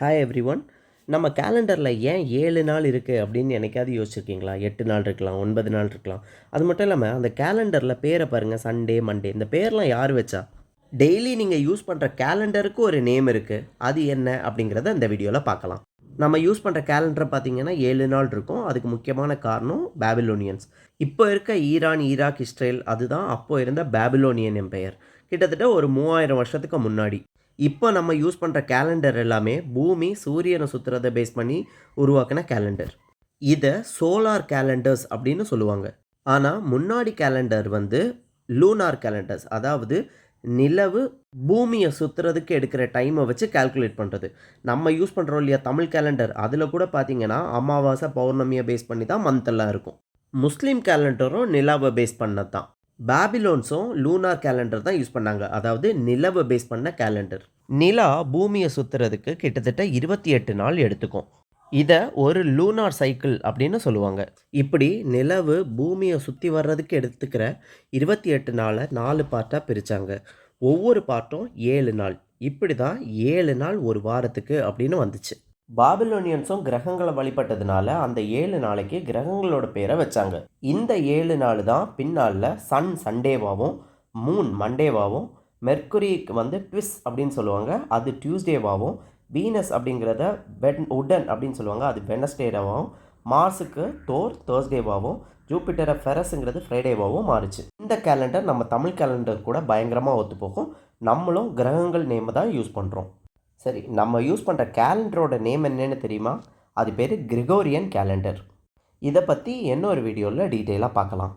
Hi every one நம்ம கேலண்டரில் ஏன் ஏழு நாள் இருக்குது அப்படின்னு எனக்காவது யோசிச்சிருக்கீங்களா? எட்டு நாள் இருக்கலாம் ஒன்பது நாள் இருக்கலாம். அது மட்டும் இல்லாமல் அந்த கேலண்டரில் பேரை பாருங்கள் சண்டே மண்டே இந்த பேர்லாம் யார் வச்சா? டெய்லி நீங்கள் யூஸ் பண்ணுற கேலண்டருக்கு ஒரு நேம் இருக்குது அது என்ன அப்படிங்கிறத இந்த வீடியோவில் பார்க்கலாம். நம்ம யூஸ் பண்ணுற கேலண்டரை பார்த்திங்கன்னா ஏழு நாள் இருக்கும். அதுக்கு முக்கியமான காரணம் பேபிலோனியன்ஸ் இப்போ இருக்க ஈரான் ஈராக் இஸ்ரேல் அதுதான் அப்போ இருந்த பேபிலோனியன் எம்பையர் கிட்டத்தட்ட ஒரு மூவாயிரம் வருஷத்துக்கு முன்னாடி. இப்போ நம்ம யூஸ் பண்ணுற கேலண்டர் எல்லாமே பூமி சூரியனை சுற்றுறதை பேஸ் பண்ணி உருவாக்கின கேலண்டர் இதை சோலார் கேலண்டர்ஸ் அப்படின்னு சொல்லுவாங்க. ஆனால் முன்னாடி கேலண்டர் வந்து லூனார் கேலண்டர்ஸ் அதாவது நிலவு பூமியை சுற்றுறதுக்கு எடுக்கிற டைமை வச்சு கால்குலேட் பண்ணுறது நம்ம யூஸ் பண்ணுறோம் இல்லையா தமிழ் கேலண்டர் அதில் கூட பார்த்தீங்கன்னா அமாவாசை பௌர்ணமியை பேஸ் பண்ணி தான் மந்த்தெல்லாம் இருக்கும். முஸ்லீம் கேலண்டரும் நிலாவை பேஸ் பண்ணது தான். பேபிலோன்ஸும் லூனார் கேலண்டர் தான் யூஸ் பண்ணாங்க. அதாவது நிலவை பேஸ் பண்ண கேலண்டர். நிலா பூமியை சுற்றுறதுக்கு கிட்டத்தட்ட இருபத்தி எட்டு நாள் எடுத்துக்கும். இதை ஒரு லூனார் சைக்கிள் அப்படின்னு சொல்லுவாங்க. இப்படி நிலவு பூமியை சுற்றி வர்றதுக்கு எடுத்துக்கிற இருபத்தி எட்டு நாளை நாலு பார்ட்டாக பிரித்தாங்க ஒவ்வொரு பார்ட்டும் ஏழு நாள். இப்படி தான் ஏழு நாள் ஒரு வாரத்துக்கு அப்படின்னு வந்துச்சு. பாபிலோனியன்ஸும் கிரகங்களை வழிபட்டதுனால அந்த ஏழு நாளைக்கு கிரகங்களோட பேரை வச்சாங்க. இந்த ஏழு நாள் தான் பின்னாளில் சன் சண்டேவாகவும் மூன் மண்டேவாகவும் மெர்க்குரிக்கு வந்து ட்விஸ் அப்படின்னு சொல்லுவாங்க அது டியூஸ்டேவாகவும் வீனஸ் அப்படிங்கிறத வெட் உடன் அப்படின்னு சொல்லுவாங்க அது வெனஸ்டேவாகவும் மார்ஸுக்கு தோர் தேர்ஸ்டேவாகவும் ஜூபிட்டரை ஃபெரஸுங்கிறது ஃப்ரைடேவாகவும் மாறுச்சு. இந்த கேலண்டர் நம்ம தமிழ் கேலண்டர் கூட பயங்கரமாக ஒத்துப்போகும். நம்மளும் கிரகங்கள் நேமை தான் யூஸ் பண்ணுறோம் சரி நம்ம யூஸ் பண்ணுற கேலண்டரோட நேம் என்னன்னு தெரியுமா? அது பேர் கிரிகோரியன் கேலண்டர். இதை பற்றி இன்னொரு வீடியோவில் டீட்டெயிலாக பார்க்கலாம்